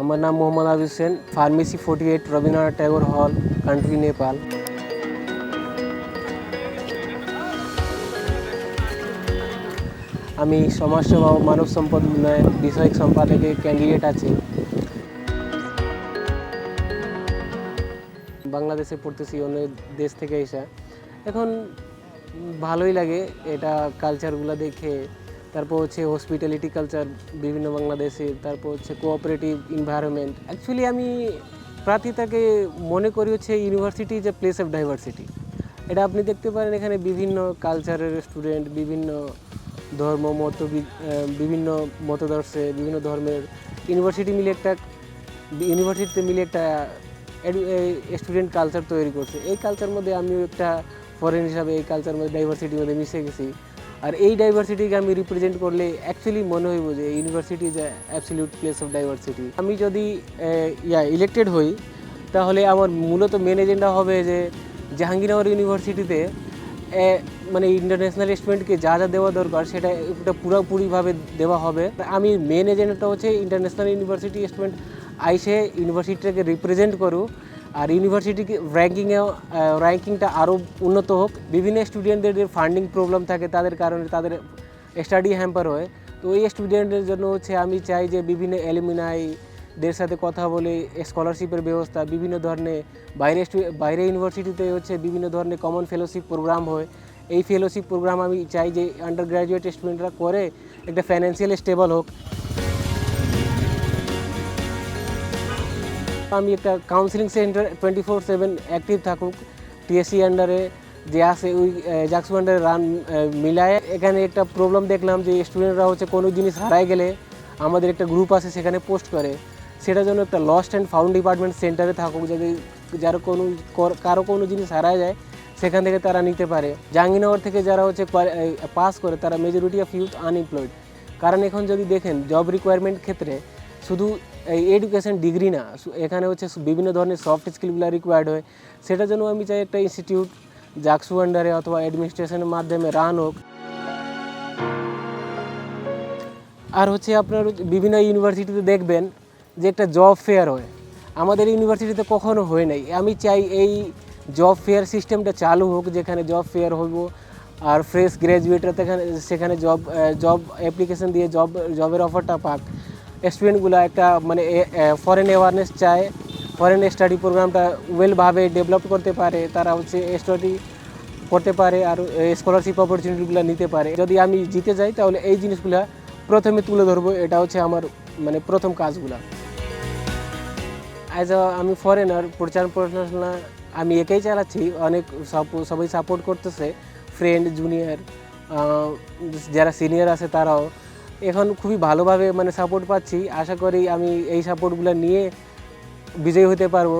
আমার নাম Mohammad Abid Hossain pharmacy forty eight Rabindranath Tagore হল কান্ট্রি নেপাল আমি সমাজসেবা ও মানব সম্পদ উন্নয়ন বিষয়ক সম্পাদকে ক্যান্ডিডেট আছি। বাংলাদেশে পড়তেছি, অন্য দেশ থেকে এসে। এখন ভালোই লাগে এটা কালচারগুলো দেখে। তারপর হচ্ছে হসপিটালিটি কালচার বিভিন্ন বাংলাদেশে তারপর হচ্ছে কোঅপারেটিভ এনভায়রনমেন্ট অ্যাকচুয়ালি আমি প্রাতিতাকে মনে করি হচ্ছে ইউনিভার্সিটি যে প্লেস অফ ডাইভার্সিটি এটা আপনি দেখতে পারেন এখানে বিভিন্ন কালচারের স্টুডেন্ট বিভিন্ন ধর্ম, মত বিভিন্ন মতদর্শে, বিভিন্ন ধর্মের। ইউনিভার্সিটি মিলে একটা ইউনিভার্সিটিতে মিলে একটা স্টুডেন্ট কালচার তৈরি করছে। এই কালচার মধ্যে আমিও একটা ফরেন হিসাবে, এই কালচার মধ্যে ডাইভার্সিটির মধ্যে মিশে গেছি। আর এই ডাইভার্সিটিকে আমি রিপ্রেজেন্ট করলে অ্যাকচুয়ালি মনে হইব যে university is absolute place of diversity আমি যদি ইয়া ইলেক্টেড হই, তাহলে আমার মূলত মেন এজেন্ডা হবে যে জাহাঙ্গীরনগর ইউনিভার্সিটিতে মানে ইন্টারন্যাশনাল স্টুডেন্টকে যা যা দেওয়া দরকার সেটা একটা পুরোপুরিভাবে দেওয়া হবে। আমি মেন এজেন্ডাটা হচ্ছে ইন্টারন্যাশনাল ইউনিভার্সিটি স্টুডেন্ট আইসে ইউনিভার্সিটিটাকে রিপ্রেজেন্ট করুক। আর ইউনিভার্সিটিকে র্যাঙ্কিংয়ে র্যাঙ্কিংটা আরও উন্নত হোক। বিভিন্ন স্টুডেন্টদের যে ফান্ডিং প্রবলেম থাকে তাদের কারণে তাদের স্টাডি হ্যাম্পার হয়। তো এই স্টুডেন্টদের জন্য হচ্ছে আমি চাই যে বিভিন্ন অ্যালুমিনাই দের সাথে কথা বলে স্কলারশিপের ব্যবস্থা, বিভিন্ন ধরনের বাইরে বাইরে ইউনিভার্সিটিতে হচ্ছে বিভিন্ন ধরনের কমন ফেলোশিপ প্রোগ্রাম হয়। এই ফেলোশিপ প্রোগ্রাম আমি চাই যে আন্ডার গ্র্যাজুয়েট স্টুডেন্টরা করে একটা ফাইন্যান্সিয়াল স্টেবল হোক। আমি একটা counselling centre twenty four seven active থাকুক টিএসসি আন্ডারে যে আছে ওই জাকসু আন্ডারে রান মিলায়। এখানে একটা প্রবলেম দেখলাম যে স্টুডেন্টরা হচ্ছে কোনো জিনিস হারায় গেলে আমাদের একটা গ্রুপ আছে সেখানে পোস্ট করে। সেটার জন্য একটা লস্ট অ্যান্ড ফাউন্ড ডিপার্টমেন্ট সেন্টারে থাকুক যদি যার কোনো, কর- কোনো জিনিস হারায় যায়, সেখান থেকে তারা নিতে পারে। জাহাঙ্গীরনগর থেকে যারা হচ্ছে পাস করে, তারা মেজরিটি অফ ইউথ আনএমপ্লয়েড কারণ এখন যদি দেখেন জব রিকোয়ারমেন্ট ক্ষেত্রে শুধু এডুকেশন ডিগ্রি না। এখানে হচ্ছে বিভিন্ন ধরনের সফট স্কিলগুলো রিকোয়ার্ড হয়। সেটার জন্য আমি চাই একটা ইনস্টিটিউট জাকসু আন্ডারে অথবা অ্যাডমিনিস্ট্রেশনের মাধ্যমে রান হোক। আর হচ্ছে আপনার বিভিন্ন ইউনিভার্সিটিতে দেখবেন যে একটা জব ফেয়ার হয়। আমাদের ইউনিভার্সিটিতে কখনো হয় নাই। আমি চাই এই জব ফেয়ার সিস্টেমটা চালু হোক, যেখানে জব ফেয়ার হইব। আর ফ্রেশ গ্র্যাজুয়েটরা সেখানে জব জব অ্যাপ্লিকেশন দিয়ে জব জবের অফারটা পাক। স্টুডেন্টগুলো একটা মানে ফরেন অ্যাওয়ারনেস চায়। ফরেন স্টাডি প্রোগ্রামটা ওয়েলভাবে ডেভেলপ করতে পারে, তারা হচ্ছে স্টাডি করতে পারে আর স্কলারশিপ অপরচুনিটিগুলো নিতে পারে। যদি আমি জিতে যাই, তাহলে এই জিনিসগুলো প্রথমে তুলে ধরবো, এটা হচ্ছে আমার মানে প্রথম কাজগুলো। অ্যাজ আমি ফরেনার প্রচার প্রচারণা আমি একাই চালাচ্ছি, অনেক সবাই সাপোর্ট করতেছে ফ্রেন্ড জুনিয়র যারা সিনিয়র আছে তারাও। এখন খুবই ভালোভাবে মানে সাপোর্ট পাচ্ছি। আশা করি আমি এই সাপোর্টগুলো নিয়ে বিজয়ী হতে পারব।